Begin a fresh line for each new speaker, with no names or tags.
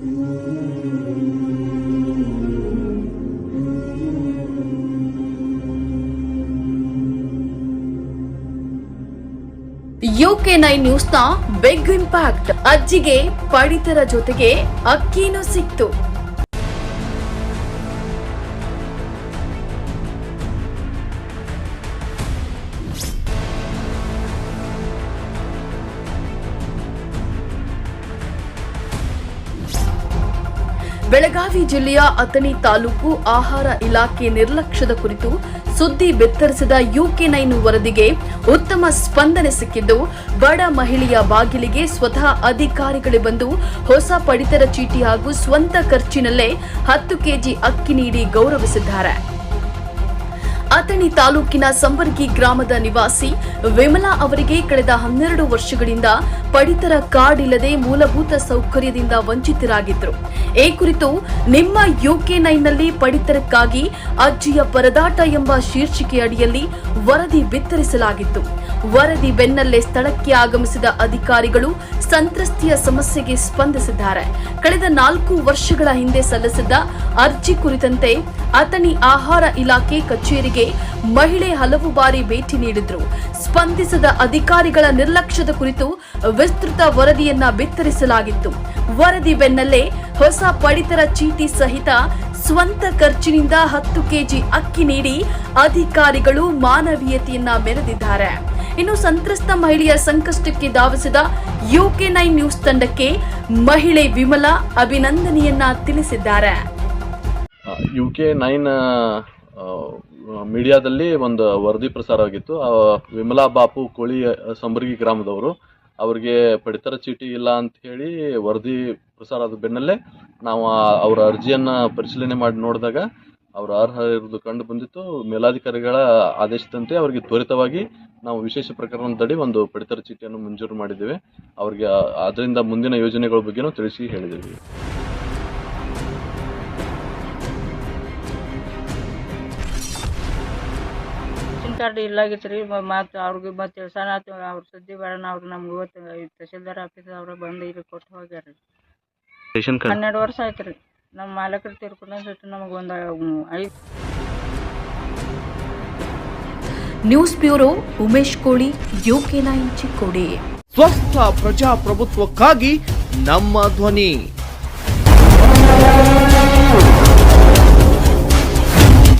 UK nine ನ್ಯೂಸ್ನ big impact ಅಜ್ಜಿಗೆ ಪಡಿತರ ಜೊತೆಗೆ ಅಕ್ಕಿನೂ ಸಿಕ್ತು. ಬೆಳಗಾವಿ ಜಿಲ್ಲೆಯ ಅಥಣಿ ತಾಲೂಕು ಆಹಾರ ಇಲಾಖೆ ನಿರ್ಲಕ್ಷ್ಯದ ಕುರಿತು ಸುದ್ದಿ ಬೆತ್ತರಿಸಿದ ಯುಕೆ ನೈನ್ ವರದಿಗೆ ಉತ್ತಮ ಸ್ಪಂದನೆ ಸಿಕ್ಕಿದ್ದು, ಬಡ ಮಹಿಳೆಯ ಬಾಗಿಲಿಗೆ ಸ್ವತಃ ಅಧಿಕಾರಿಗಳೇ ಬಂದು ಹೊಸ ಪಡಿತರ ಚೀಟಿ ಹಾಗೂ ಸ್ವಂತ ಖರ್ಚಿನಲ್ಲೇ ಹತ್ತು ಕೆಜಿ ಅಕ್ಕಿ ನೀಡಿ ಗೌರವಿಸಿದ್ದಾರೆ. ಅಥಣಿ ತಾಲೂಕಿನ ಸಂಬರ್ಗಿ ಗ್ರಾಮದ ನಿವಾಸಿ ವಿಮಲಾ ಅವರಿಗೆ ಕಳೆದ ಹನ್ನೆರಡು ವರ್ಷಗಳಿಂದ ಪಡಿತರ ಕಾರ್ಡ್ ಇಲ್ಲದೆ ಮೂಲಭೂತ ಸೌಕರ್ಯದಿಂದ ವಂಚಿತರಾಗಿದ್ದರು. ಈ ಕುರಿತು ನಿಮ್ಮ ಯುಕೆ ನೈನ್ನಲ್ಲಿ ಪಡಿತರಕ್ಕಾಗಿ ಅಜ್ಜಿಯ ಪರದಾಟ ಎಂಬ ಶೀರ್ಷಿಕೆ ಅಡಿಯಲ್ಲಿ ವರದಿ ಬಿತ್ತರಿಸಲಾಗಿತ್ತು. ವರದಿ ಬೆನ್ನಲ್ಲೇ ಸ್ಥಳಕ್ಕೆ ಆಗಮಿಸಿದ ಅಧಿಕಾರಿಗಳು ಸಂತ್ರಸ್ತೆಯ ಸಮಸ್ಯೆಗೆ ಸ್ಪಂದಿಸಿದ್ದಾರೆ. ಕಳೆದ ನಾಲ್ಕು ವರ್ಷಗಳ ಹಿಂದೆ ಸಲ್ಲಿಸಿದ್ದ ಅರ್ಜಿ ಕುರಿತಂತೆ ಅಥಣಿ ಆಹಾರ ಇಲಾಖೆ ಕಚೇರಿಗೆ ಮಹಿಳೆ ಹಲವು ಬಾರಿ ಭೇಟಿ ನೀಡಿದ್ರು. ಸ್ಪಂದಿಸದ ಅಧಿಕಾರಿಗಳ ನಿರ್ಲಕ್ಷ್ಯದ ಕುರಿತು ವಿಸ್ತೃತ ವರದಿಯನ್ನ ಬಿತ್ತರಿಸಲಾಗಿತ್ತು. ವರದಿ ಬೆನ್ನಲ್ಲೇ ಹೊಸ ಪಡಿತರ ಚೀಟಿ ಸಹಿತ ಸ್ವಂತ ಖರ್ಚಿನಿಂದ ಹತ್ತು ಕೆಜಿ ಅಕ್ಕಿ ನೀಡಿ ಅಧಿಕಾರಿಗಳು ಮಾನವೀಯತೆಯನ್ನ ಮೆರೆದಿದ್ದಾರೆ. ಇನ್ನು ಸಂತ್ರಸ್ತ ಮಹಿಳೆಯ ಸಂಕಷ್ಟಕ್ಕೆ ಧಾವಿಸಿದ ಯುಕೆ ನೈನ್ ನ್ಯೂಸ್ ತಂಡಕ್ಕೆ ಮಹಿಳೆ ವಿಮಲಾ ಅಭಿನಂದನೆಯನ್ನ ತಿಳಿಸಿದ್ದಾರೆ.
ಯುಕೆ ನೈನ್ ಮೀಡಿಯಾದಲ್ಲಿ ಒಂದು ವರದಿ ಪ್ರಸಾರ ಆಗಿತ್ತು. ವಿಮಲಾ ಬಾಪು ಕೋಳಿ ಸಂಬರ್ಗಿ ಗ್ರಾಮದವರು ಅವ್ರಿಗೆ ಪಡಿತರ ಚೀಟಿ ಇಲ್ಲ ಅಂತ ಹೇಳಿ ವರದಿ ಪ್ರಸಾರ ಆದ ಬೆನ್ನಲ್ಲೇ ನಾವು ಅವರ ಅರ್ಜಿಯನ್ನು ಪರಿಶೀಲನೆ ಮಾಡಿ ನೋಡಿದಾಗ ಅವರು ಅರ್ಹ ಇರುವುದು ಕಂಡು ಬಂದಿತ್ತು. ಮೇಲಾಧಿಕಾರಿಗಳ ಆದೇಶದಂತೆ ಅವರಿಗೆ ತ್ವರಿತವಾಗಿ ನಾವು ವಿಶೇಷ ಪ್ರಕರಣದಡಿ ಒಂದು ಪಡಿತರ ಚೀಟಿಯನ್ನು ಮಂಜೂರು ಮಾಡಿದ್ದೇವೆ. ಅವರಿಗೆ ಅದರಿಂದ ಮುಂದಿನ ಯೋಜನೆಗಳ ಬಗ್ಗೆನೂ ತಿಳಿಸಿ ಹೇಳಿದ್ದೇವೆ.
ಕಾರ್ಡ್ ಇಲ್ಲಾಗಿತ್ತು ರೀ ಮತ್ತು ಅವ್ರಿಗೆ ಮತ್ತೆ ತಿಳ್ಸಣ ಅವ್ರ ಸುದ್ದಿ ಬೇಡನ ಅವ್ರು ನಮ್ಗೆ ಇವತ್ತು ತಹಸೀಲ್ದಾರ್ ಆಫೀಸ್ ಅವ್ರು ಬಂದು ಇಲ್ಲಿ ಕೊಟ್ಟು ಹೋಗ್ಯಾರ ರೀ. ಹನ್ನೆರಡು ವರ್ಷ ಆಯ್ತು ರೀ ನಮ್ಮ ಮಾಲಕರು ತೀರ್ಕೊಂಡು ಸುತ್ತ ನಮಗೆ ಒಂದು ಐದು
ನ್ಯೂಸ್ ಬ್ಯೂರೋ ಉಮೇಶ್ ಕೋಳಿ ಯುಕೆ ನೈನ್ ಚಿಕ್ಕೋಡಿ.
ಸ್ವಸ್ಥ ಪ್ರಜಾಪ್ರಭುತ್ವಕ್ಕಾಗಿ ನಮ್ಮ ಧ್ವನಿ.